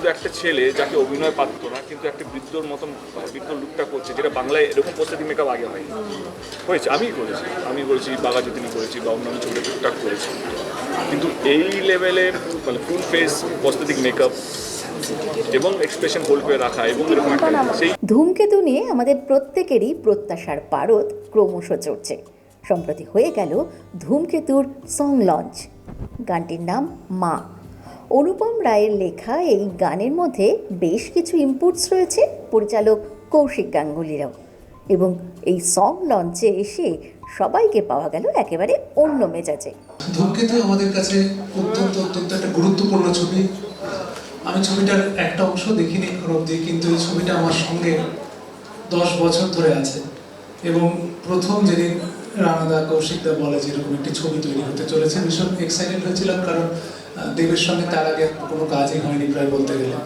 শুধু একটা ছেলে যাকে অভিনয় পারতো না কিন্তু একটা বৃদ্ধর মতন বৃদ্ধ লুকটা করছে যেটা বাংলায় এরকম প্রস্তুতি মেকআপ আগে হয়নি। হয়েছে আমি করেছি। আমি করেছি বাঘা যতীনি করেছি বা অন্যান্য ছবিটা টুকটাক করেছি। কিন্তু এই লেভেলের মানে ফুল ফেস প্রস্তুতিক মেকআপ এবং এক্সপ্রেশন হোল্ড করে রাখা এবং এরকম একটা সেই ধূমকেতু নিয়ে আমাদের প্রত্যেকেরই প্রত্যাশার পারদ ক্রমশ চড়ছে। সম্প্রতি হয়ে গেল ধূমকেতুর সং লঞ্চ গানটির নাম মা। অনুপম রায়ের লেখা এই গানের মধ্যে বেশ কিছু ইনপুটস রয়েছে, পরিচালক কৌশিক গাঙ্গুলিরাও। এবং এই সং লঞ্চে এসে সবাইকে পাওয়া গেল একেবারে অন্য মেজাজে। ধূমকেতু আমাদের কাছে অত্যন্ত অত্যন্ত একটা গুরুত্বপূর্ণ ছবি। আমি ছবিটার একটা অংশ দেখিনি এখন অব্দি কিন্তু এই ছবিটা আমার সঙ্গে দশ বছর ধরে আছে। এবং প্রথম যেদিন রানাদা কৌশিকদা বলে যে এরকম একটি ছবি তৈরি হতে চলেছে, ভীষণ এক্সাইটেড হয়েছিলাম, কারণ দেবের সঙ্গে তার আগে কোনো কাজই হয়নি প্রায় বলতে গেলে।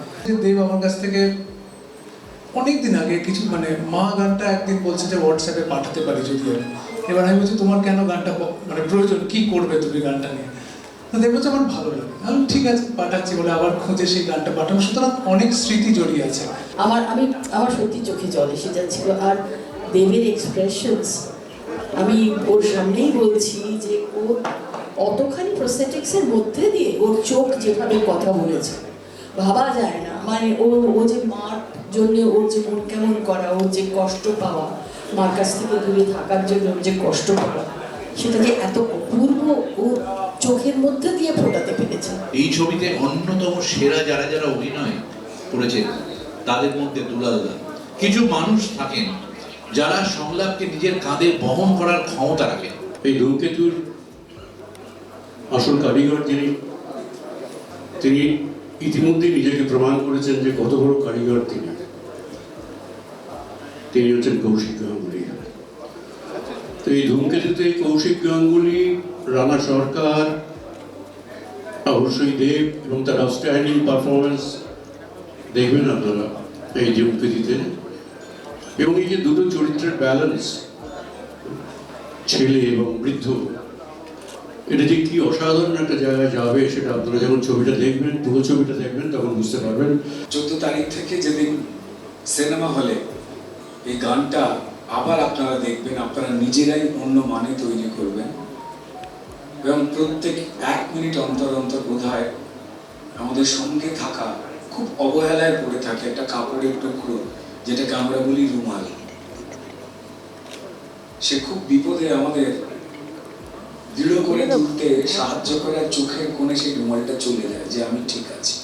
দেব আমার কাছ থেকে অনেক দিন আগে কিছু মানে মা গানটা একদিন বলছে যে হোয়াটসঅ্যাপে পাঠাতে পারি যদি আমি। এবার আমি বলছি, তোমার কেন গানটা মানে প্রয়োজন? কি করবে তুমি গানটা নিয়ে? তো দেব বলছে, আমার ভালো লাগে। আমি ঠিক আছে, পাঠাচ্ছি। বলে আবার খুঁজে সেই গানটা পাঠানো সুতরাং অনেক স্মৃতি জড়িয়ে আছে। আমার, আমি, আমার সত্যি চোখে জল এসে যাচ্ছিল। আর দেবের এক্সপ্রেশনস আমি ওর সামনেই বলছি যে, ও অতখানি প্রসেটিক্সের মধ্যে দিয়ে ওর চোখ যেভাবে কথা বলেছে। ভাবা যায় না। মানে ও ও যে মার জন্য ওর যে মন কেমন করা ওর যে কষ্ট পাওয়া মার কাছ থেকে দূরে থাকার জন্য ওর যে কষ্ট পাওয়া সেটা যে এত অপূর্ব ও চোখের মধ্যে দিয়ে ফোটাতে পেরেছে। এই ছবিতে অন্যতম সেরা যারা যারা অভিনয় করেছেন তাদের মধ্যে দুলালদা কিছু মানুষ থাকেন যারা সংলাপকে নিজের কাঁধে বহন করার ক্ষমতা রাখেন। এই ধূমকেতুর আসল কারিগর যিনি, তিনি ইতিমধ্যে নিজেকে প্রমাণ করেছেন যে কত বড় কারিগর তিনি। তিনি হচ্ছেন কৌশিক গাঙ্গুলি। তো এই ধূমকেতুতে কৌশিক গাঙ্গুলি, রানা সরকার, অবশ্যই দেব এবং তার আউটস্ট্যান্ডিং পারফরমেন্স দেখবেন আপনারা এই ধূমকেতুতে। এবং এই যে দুটো চরিত্রের ব্যালেন্স ছেলে এবং বৃদ্ধ এটা যে কি অসাধারণ একটা জায়গায় যাবে সেটা আপনারা যখন ছবিটা দেখবেন, পুরো ছবিটা দেখবেন, তখন বুঝতে পারবেন। চোদ্দ তারিখ থেকে যেদিন সিনেমা হলে এই গানটা আবার আপনারা দেখবেন, আপনারা নিজেরাই অন্য মানে তৈরি করবেন। এবং প্রত্যেক এক মিনিট অন্তর অন্তর বোধ আমাদের সঙ্গে থাকা, খুব অবহেলায় পড়ে থাকে একটা কাপড়ের টুকরো, যেটাকে আমরা বলি রুমাল। সে খুব বিপদে আমাদের দৃঢ় করে তুলতে সাহায্য করে আর চোখের কোণে সেই রুমালটা চলে যায় যে আমি ঠিক আছি।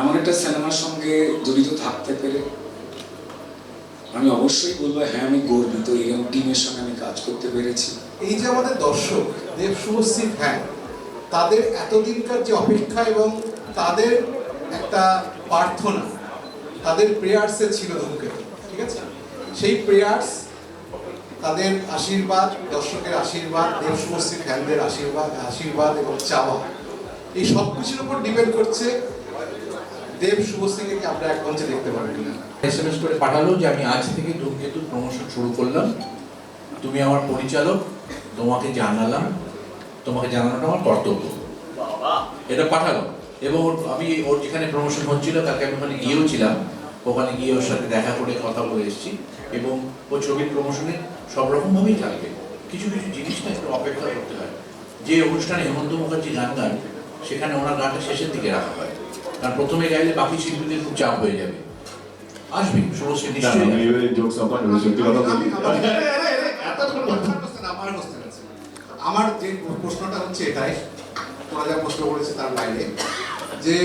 এমন একটা সিনেমার সঙ্গে জড়িত থাকতে পেরে আমি অবশ্যই বলব হ্যাঁ আমি গর্বিত, এরকম টিমের সঙ্গে আমি কাজ করতে পেরেছি। এই যে আমাদের দর্শক দেব শুভশ্রী ফ্যান তাদের এতদিনকার যে অপেক্ষা এবং তাদের একটা প্রার্থনা, তাদের প্রেয়ার্সে ছিল ধূমকেতু, ঠিক আছে? সেই প্রেয়ার্স তাদের আশীর্বাদ দর্শকের আশীর্বাদ দেব শুভশ্রী ফ্যানদের আশীর্বাদ আশীর্বাদ এবং চাওয়া। এই সব কিছুর উপর ডিপেন্ড করছে দেব শুভশ্রীকে কি আমরা এক মঞ্চে দেখতে পারব কিনা। এসএমএস করে পাঠালো যে আমি আজ থেকে ধূমকেতু প্রমোশন শুরু করলাম। তুমি আমার পরিচালক তোমাকে জানালাম তোমাকে জানানোটা আমার কর্তব্য। এটা পাঠালো। এবং ওর- আমি ওর যেখানে প্রমোশন হচ্ছিল তাকে আমি ওখানে গিয়েও ছিলাম। ওখানে গিয়ে ওর সাথে দেখা করে কথা বলে এসেছি। এবং ও ছবির প্রমোশনে সব রকমভাবেই থাকবে। কিছু কিছু জিনিসটা একটু অপেক্ষা করতে হয়। যে অনুষ্ঠানে হেমন্ত মুখার্জি গান গান সেখানে ওনার গানটা শেষের দিকে রাখা হয়। কারণ প্রথমে গাইলে বাকি শিল্পীদের খুব চাপ হয়ে যাবে। আসবি শুভশ্রী নিশ্চয়ই আমার যে প্রশ্নটা হচ্ছে এটাই তোমরা যা প্রশ্ন করেছে তার বাইরে যে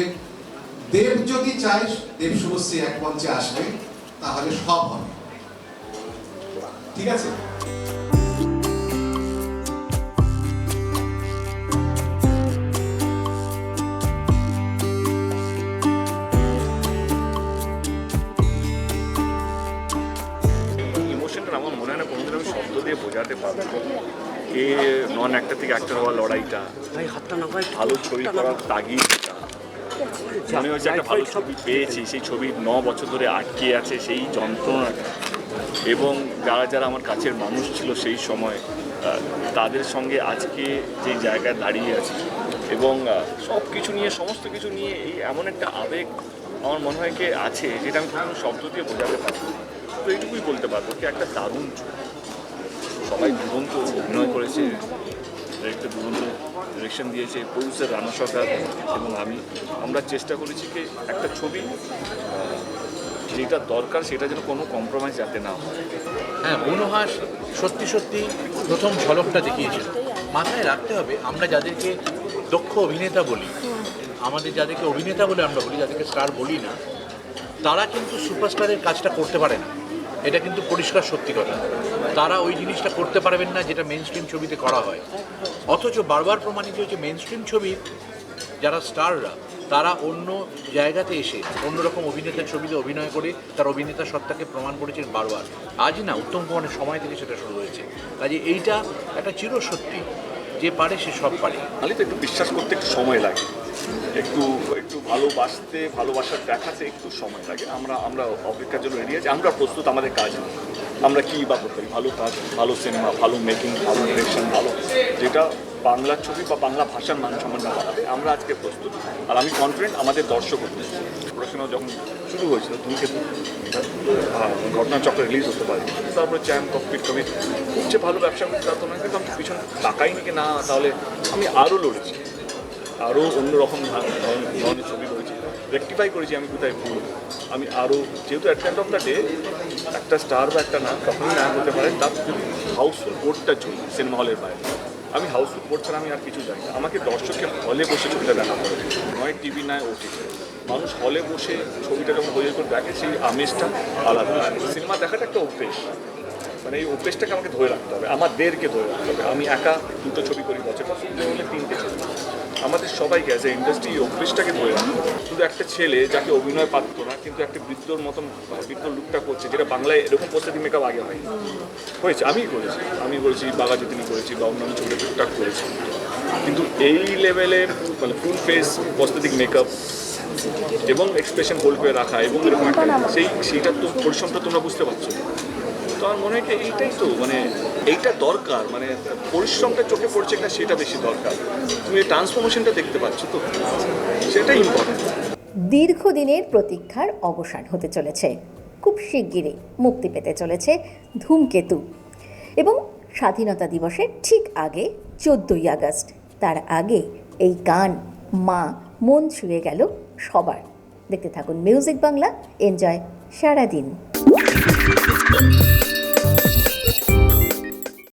দেব যদি চায় দেব শুভশ্রী এক মঞ্চে আসবে তাহলে সব হবে। ঠিক আছে? ইমোশনটা আমার মনে হয় না কোনোদিন আমি শব্দ দিয়ে বোঝাতে পারব। কে নন একটা থেকে একটা হওয়ার লড়াইটা তাই হাতটা না ভাই ভালো ছবি করার তাগিদটা মনে হচ্ছে একটা ভালো ছবি পেয়েছি। সেই ছবি ন বছর ধরে আটকে আছে সেই যন্ত্রণা। এবং যারা যারা আমার কাছের মানুষ ছিল সেই সময় তাদের সঙ্গে আজকে যে জায়গায় দাঁড়িয়ে আছি এবং সব কিছু নিয়ে, সমস্ত কিছু নিয়ে এই এমন একটা আবেগ আমার মনে হয় কি আছে, যেটা আমি কোনো শব্দ দিয়ে বোঝাতে পারব তো এইটুকুই বলতে পারব কি একটা দারুণ ছবি। সবাই দুরন্ত অভিনয় করেছে। ডিরেক্টর দুরন্ত ডিরেকশন দিয়েছে প্রডিউসার রানা সরকার এবং আমি। আমরা চেষ্টা করেছি কি একটা ছবি যেটা দরকার সেটা যেন কোনো কম্প্রোমাইজ যাতে না হয়। হ্যাঁ মনোহাস সত্যি সত্যি প্রথম ঝলকটা দেখিয়েছিল মাথায় রাখতে হবে, আমরা যাদেরকে দক্ষ অভিনেতা বলি, আমাদের যাদেরকে অভিনেতা বলে আমরা বলি, যাদেরকে স্টার বলি না, তারা কিন্তু সুপারস্টারের কাজটা করতে পারে না। এটা কিন্তু পরিষ্কার সত্যি কথা। তারা ওই জিনিসটা করতে পারবেন না যেটা মেন স্ট্রিম ছবিতে করা হয়। অথচ বারবার প্রমাণিত হয়েছে মেন স্ট্রিম ছবির যারা স্টাররা, তারা অন্য জায়গাতে এসে অন্যরকম অভিনেতার ছবিতে অভিনয় করে, তার অভিনেতা সত্তাকে প্রমাণ করেছেন বারবার। আজ না, উত্তম কুমারের সময় থেকে সেটা শুরু হয়েছে। কাজে এইটা একটা চিরসত্যি। যে পারে সে সব পারে। তাহলে তো একটু বিশ্বাস করতে একটু সময় লাগে। একটু একটু ভালোবাসতে, ভালোবাসার দেখাতে একটু সময় লাগে। আমরা আমরা অপেক্ষার জন্য এড়িয়ে আছি আমরা প্রস্তুত, আমাদের কাজ আমরা কী বা করতে পারি? ভালো কাজ, ভালো সিনেমা, ভালো মেকিং ভালো ডিরেকশন ভালো। যেটা বাংলা ছবি বা বাংলা ভাষার মান সম্মানটা বাড়াবে আমরা আজকে প্রস্তুত। আর আমি কনফিডেন্ট আমাদের দর্শক পড়াশোনা যখন শুরু হয়েছিল ধূমকেতু আহ, ঘটনাচক্র রিলিজ হতে পারে। তারপরে চ্যাম ককপিট কমি খুব যে ভালো ব্যবসা করতে পারতো না কিন্তু আমি পিছনে তাকাই নাকি না তাহলে আমি আরও লড়েছি। আরও অন্যরকম ধরনের ছবি রয়েছে রেক্টিফাই করেছি আমি কোথায় ভুল। আমি আরও যেহেতু at the of the day একটা স্টার বা একটা নাম কখনোই না হতে পারে তার হাউসফুল বোর্ডটা চলি সিনেমা হলের বাইরে। আমি হাউসফুল ছাড়া আমি আর কিছু জানি না। আমাকে দর্শককে হলে বসে ছবিটা দেখা হবে নয় টিভি নয় ওটিতে মানুষ হলে বসে ছবিটা যখন হয়ে করে দেখে সেই আমেজটা আলাদা। সিনেমা দেখাটা একটা অভ্যেস। মানে এই অভ্যেসটাকে আমাকে ধরে রাখতে হবে। আমাদেরকে ধরে রাখতে হবে। আমি একা দুটো ছবি করি, বছর। পছন্দ হলে তিনটে ছবি। আমাদের সবাইকে অ্যাজ এ ইন্ডাস্ট্রি এই অভ্যেসটাকে ধরে রাখতে শুধু একটা ছেলে যাকে অভিনয় পারতো না, কিন্তু একটা বৃদ্ধর মতন বৃদ্ধ লুকটা করছে, যেটা বাংলায় এরকম প্রস্তুতি মেকআপ আগে হয়নি। হয়েছে আমি করেছি। আমি করেছি বাঘা যতীনি করেছি, বা অন্যান্য ছবিটা টুকটাক করেছি। কিন্তু এই লেভেলের মানে ফুল ফেস প্রস্তুতিক মেকআপ এবং এক্সপ্রেশন হোল্ড করে রাখা এবং এরকম একটা, সেই সেইটার তো, পরিশ্রমটা তোমরা বুঝতে পারছ। তো আমার মনে হয় এইটাই তো মানে এইটা দরকার মানে পরিশ্রমটা চোখে পড়ছে কিনা সেটা বেশি দরকার। তুমি ট্রান্সফরমেশনটা দেখতে পাচ্ছ তো? সেটাই ইম্পর্টেন্ট দীর্ঘদিনের প্রতীক্ষার অবসান হতে চলেছে। খুব শিগগিরই মুক্তি পেতে চলেছে ধূমকেতু। এবং স্বাধীনতা দিবসের ঠিক আগে চোদ্দোই আগস্ট, তার আগে এই গান মা মন ছুঁয়ে গেল সবার। দেখতে থাকুন মিউজিক বাংলা এনজয় সারাদিন।